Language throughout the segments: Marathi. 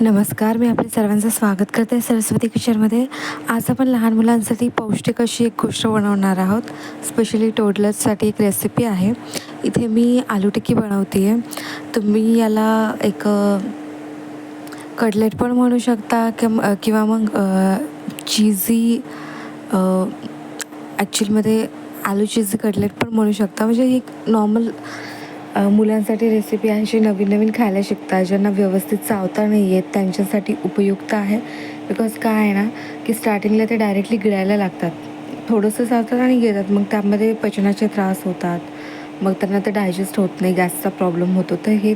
नमस्कार मी आपल्या सर्वांचं स्वागत करते सरस्वती किचनमध्ये. आज आपण लहान मुलांसाठी पौष्टिक अशी एक गोष्ट बनवणार आहोत. स्पेशली टोडलर्ससाठी एक रेसिपी आहे. इथे मी आलू टिक्की बनवते आहे तुम्ही याला एक कटलेट पण म्हणू शकता किंवा किंवा मग चीझी ॲक्च्युअलमध्ये आलू चिझी कटलेट पण म्हणू शकता. म्हणजे एक नॉर्मल मुलांसाठी रेसिपी आहे नवीन नवीन खायला शिकतात ज्यांना व्यवस्थित चावता नाही येत त्यांच्यासाठी उपयुक्त आहे. बिकॉज काय आहे ना की स्टार्टिंगला ते डायरेक्टली गिळायला लागतात. थोडंसं चावतात आणि घेतात मग त्यामध्ये पचनाचे त्रास होतात. मग त्यांना ते डायजेस्ट होत नाही गॅसचा प्रॉब्लेम होतो. तर हे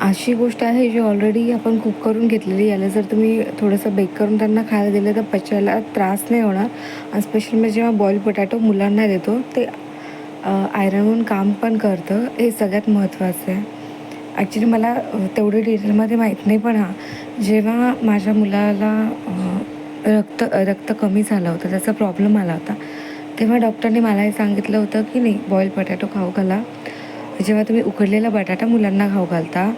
अशी गोष्ट आहे जी ऑलरेडी आपण कुक करून घेतलेली. याला जर तुम्ही थोडंसं बेक करून त्यांना खायला दिलं तर पचायला त्रास नाही होणार. आणि स्पेशली मी म्हणजे जेव्हा बॉईल पोटॅटो मुलांना देतो ते आयरनहून काम पण करतं. हे सगळ्यात महत्त्वाचं आहे. ॲक्च्युली मला तेवढे डिटेलमध्ये माहीत नाही पण हां जेव्हा माझ्या मुलाला रक्त रक्त कमी झालं होतं त्याचा प्रॉब्लेम आला होता तेव्हा डॉक्टरने मला हे सांगितलं होतं की नाही बॉईल बटाटो खाऊ घाला. जेव्हा तुम्ही उकडलेला बटाटा मुलांना खाऊ घालता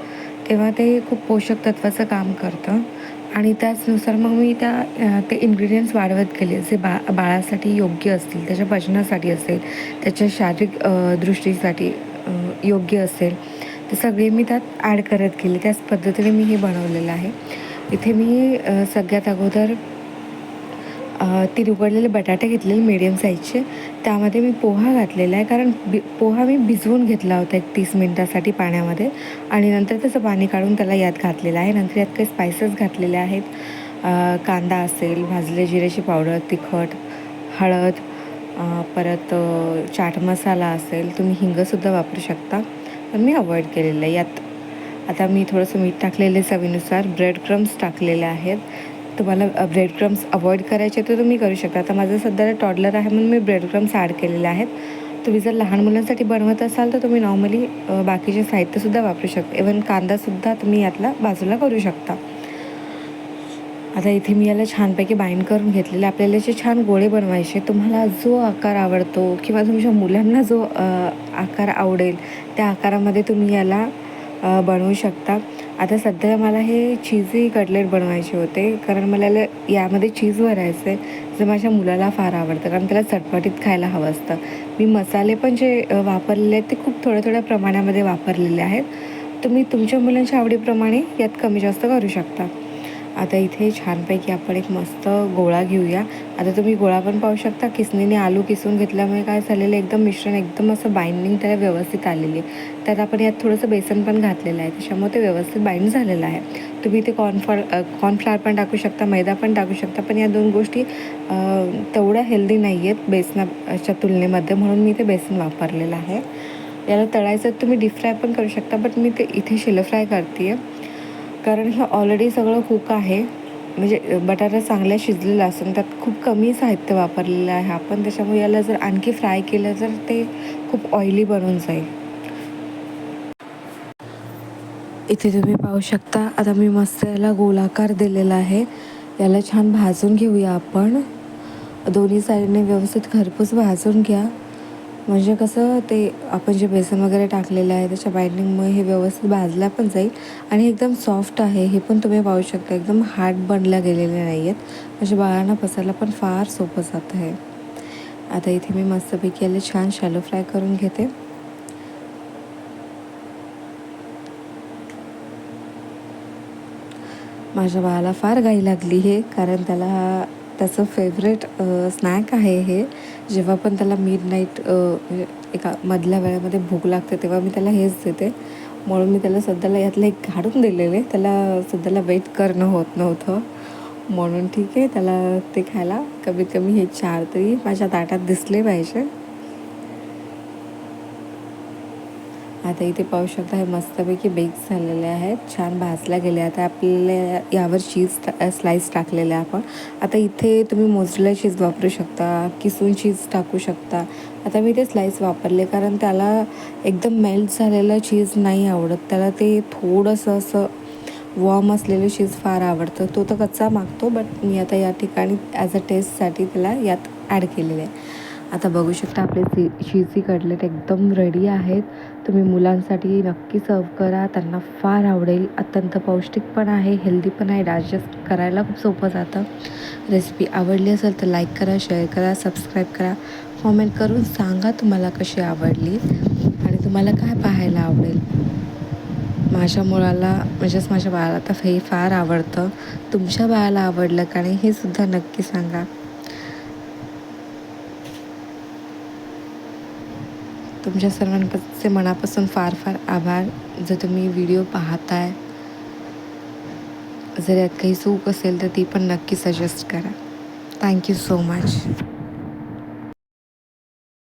तेव्हा ते खूप पोषक तत्वाचं काम करतं. आणि त्याचनुसार मग मी त्या ते इन्ग्रेडियंट्स वाढवत गेले. जे बा बाळासाठी योग्य असतील त्याच्या पचनासाठी असेल त्याच्या शारीरिक दृष्टीसाठी योग्य असेल ते सगळे मी त्यात ॲड करत गेले. त्याच पद्धतीने मी हे बनवलेलं आहे. इथे मी सगळ्यात अगोदर ती उकडलेले बटाटे घेतलेले मीडियम साईजचे त्यामध्ये मी पोहा घातलेला आहे कारण बि पोहा मी भिजवून घेतला होता एक तीस मिनटासाठी पाण्यामध्ये. आणि नंतर त्याचं पाणी काढून त्याला यात घातलेलं आहे. नंतर यात काही स्पायसेस घातलेले आहेत. कांदा असेल भाजले जिऱ्याची पावडर तिखट हळद परत चाट मसाला असेल तुम्ही हिंगसुद्धा वापरू शकता. पण मी अवॉइड केलेलं आहे यात. आता मी थोडंसं मीठ टाकलेले चवीनुसार. ब्रेड क्रम्स टाकलेले आहेत. तुम्हाला ब्रेड क्रम्स अवॉइड करायचे तर तुम्ही करू शकता. आता माझं सध्या टॉडलर आहे म्हणून मी ब्रेड क्रम्स ॲड केलेले आहेत. तुम्ही जर लहान मुलांसाठी बनवत असाल तर तुम्ही नॉर्मली बाकीचे साहित्यसुद्धा वापरू शकता. इवन कांदासुद्धा तुम्ही यातला बाजूला करू शकता. आता इथे मी याला छानपैकी बाइंड करून घेतलेले. आपल्याला जे छान गोळे बनवायचे तुम्हाला जो आकार आवडतो किंवा तुमच्या मुलांना जो आकार आवडेल त्या आकारामध्ये तुम्ही याला बनवू शकता. आता सध्या मला हे चीजी कटलेट बनवायचे होते. कारण मला यामध्ये चीज भरायचं आहे जे माझ्या मुलाला फार आवडतं. कारण त्याला चटपटीत खायला हवं असतं. मी मसाले पण जे वापरलेले आहेत ते खूप थोड्या थोड्या प्रमाणामध्ये वापरलेले आहेत. तुम्ही तुमच्या मुलांच्या आवडीप्रमाणे यात कमी जास्त करू शकता. आता इथे छानपैकी आपण एक मस्त गोळा घेऊया. आता तुम्ही गोळा पण पाहू शकता किसनीने आलू किसून घेतल्यामुळे काय झालेलं एकदम मिश्रण एकदम असं बाइंडिंग त्याला व्यवस्थित आलेली आहे. त्यात आपण यात थोडंसं बेसन पण घातलेलं आहे त्याच्यामुळे ते व्यवस्थित बाइंड झालेलं आहे. तुम्ही इथे कॉर्नफ्लॉर कॉर्नफ्लॉवर पण टाकू शकता मैदा पण टाकू शकता पण या दोन गोष्टी तेवढ्या हेल्दी नाही आहेत बेसनाच्या तुलनेमध्ये म्हणून मी ते बेसन वापरलेलं आहे. याला तळायचं तुम्ही डीप फ्राय पण करू शकता बट मी ते इथे शिलो फ्राय करते आहे कारण हे ऑलरेडी सगळं कुक आहे. म्हणजे बटाटा चांगला शिजलेला असून त्यात खूप कमी साहित्य वापरलेलं आहे आपण त्याच्यामुळे याला जर आणखी फ्राय केलं तर ते खूप ऑइली बनून जाईल. इथे तुम्ही पाहू शकता आता मी मस्त याला गोलाकार दिलेला आहे. याला छान भाजून घेऊया आपण. दोन्ही साईडने व्यवस्थित खरपूस भाजून घ्या. म्हणजे कसं ते आपण जे बेसन वगैरे टाकलेलं आहे त्याच्या बाइंडिंगमुळे हे व्यवस्थित भाजला पण जाईल आणि एकदम सॉफ्ट आहे हे पण तुम्ही पाहू शकता. एकदम हार्ड बनल्या गेलेले नाही आहेत म्हणजे बाळांना पसायला पण फार सोपं जात आहे. आता इथे मी मस्तपैकी याला छान शॅलो फ्राय करून घेते. माझ्या बाळाला फार गाई लागली हे कारण त्याला त्याचं फेवरेट स्नॅक आहे हे. जेव्हा पण त्याला मिड म्हणजे नाईट एका मधल्या वेळेमध्ये भूक लागते तेव्हा मी त्याला हेच देते. म्हणून मी त्याला सध्याला यातलं एक घाडून दिलेले. त्याला सध्याला वेट करणं होत नव्हतं. म्हणून ठीक आहे त्याला ते खायला कमीत कमी हे चार तरी माझ्या ताटात दिसले पाहिजे. आता इथे पाहू शकता हे मस्तपैकी बेक झालेले आहेत. छान भाजल्या गेले आता आपल्याला यावर चीज स्लाईस टाकलेले आपण. आता इथे तुम्ही मोजलेला चीज वापरू शकता किसून चीज टाकू शकता. आता मी ते स्लाईस वापरले कारण त्याला एकदम मेल्ट झालेलं चीज नाही आवडत. त्याला ते थोडंसं असं वॉर्म असलेलं चीज फार आवडतं. तो तर कच्चा मागतो बट मी आता या ठिकाणी ॲज अ टेस्टसाठी त्याला यात ॲड केलेलं आहे. आता बघू शकता आपले सी चीजी कटलेट एकदम रेडी आहेत. तुम्ही मुलांसाठी नक्की सर्व करा. त्यांना फार आवडेल. अत्यंत पौष्टिक पण आहे हेल्दी पण आहे. डायजेस्ट करायला खूप सोपं जातं. रेसिपी आवडली असेल तर लाईक करा शेअर करा सबस्क्राईब करा. कॉमेंट करून सांगा तुम्हाला कशी आवडली आणि तुम्हाला काय पाहायला आवडेल. माझ्या मुलाला म्हणजेच माझ्या बाळाला तर हे फार आवडतं. तुमच्या बाळाला आवडलं का नाही हे सुद्धा नक्की सांगा. तुमच्या सर्वांचे मनापासून फार फार आभार. जर तुम्ही व्हिडिओ पाहताय जर यात काही चूक असेल तर ती पण नक्की सजेस्ट करा. Thank you so much